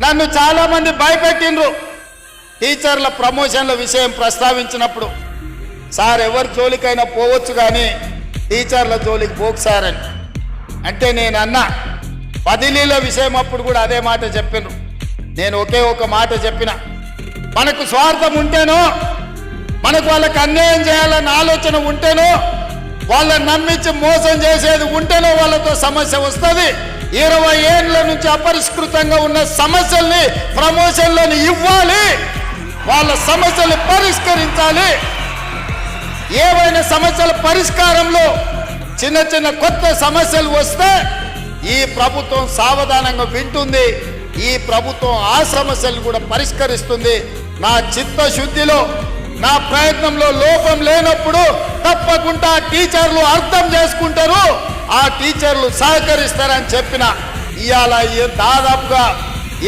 నన్ను చాలామంది భయపెట్టిండ్రు. టీచర్ల ప్రమోషన్ల విషయం ప్రస్తావించినప్పుడు సార్ ఎవరి జోలికైనా పోవచ్చు కానీ టీచర్ల జోలికి పోకు సార్ అని. అంటే నేను అన్నా బదిలీల విషయం అప్పుడు కూడా అదే మాట చెప్పినారు. నేను ఒకే ఒక మాట చెప్పిన. మనకు స్వార్థం ఉంటేనో మనకు వాళ్ళకి అన్యాయం చేయాలన్న ఆలోచన ఉంటేనో వాళ్ళని నమ్మించి మోసం చేసేది ఉంటేనే వాళ్ళతో సమస్య వస్తుంది. ఇరవై ఏళ్ళ నుంచి అపరిష్కృతంగా ఉన్న సమస్యల్ని ప్రమోషన్లను ఇవ్వాలి. వాళ్ళ సమస్యలు పరిష్కరించాలి. ఏవైనా సమస్యల పరిష్కారంలో చిన్న చిన్న కొత్త సమస్యలు వస్తే ఈ ప్రభుత్వం సావధానంగా వింటుంది. ఈ ప్రభుత్వం ఆ సమస్యలు కూడా పరిష్కరిస్తుంది. నా చిత్తశుద్ధిలో నా ప్రయత్నంలో లోపం లేనప్పుడు తప్పకుండా టీచర్లు అర్థం చేసుకుంటారు. ఆ టీచర్లు సహకరిస్తారని చెప్పిన ఇవాళ దాదాపుగా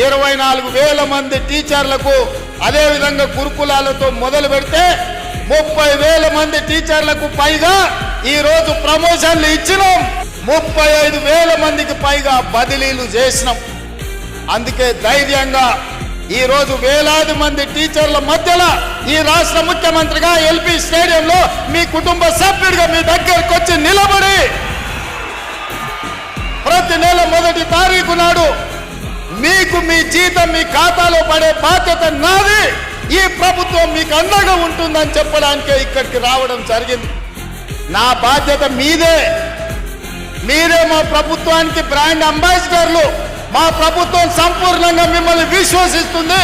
ఇరవై నాలుగు వేల మంది టీచర్లకు అదేవిధంగా గురుకులాలతో మొదలు పెడితే ముప్పై వేల మంది టీచర్లకు పైగా ఈ రోజు ప్రమోషన్లు ఇచ్చినాం. ముప్పై ఐదు వేల మందికి పైగా బదిలీలు చేసినాం. అందుకే ధైర్యంగా ఈ రోజు వేలాది మంది టీచర్ల మధ్యలో ఈ రాష్ట్ర ముఖ్యమంత్రిగా ఎల్పి స్టేడియంలో మీ కుటుంబ సభ్యుడిగా మీ దగ్గరకు వచ్చి నిలబడి ప్రతి నెల మొదటి తారీఖు నాడు మీకు మీ జీతం మీ ఖాతాలో పడే బాధ్యత నాది. ఈ ప్రభుత్వం మీకు అండగా ఉంటుందని చెప్పడానికే ఇక్కడికి రావడం జరిగింది. నా బాధ్యత మీదే. మీరే మా ప్రభుత్వానికి బ్రాండ్ అంబాసిడర్లు. మా ప్రభుత్వం సంపూర్ణంగా మిమ్మల్ని విశ్వసిస్తుంది.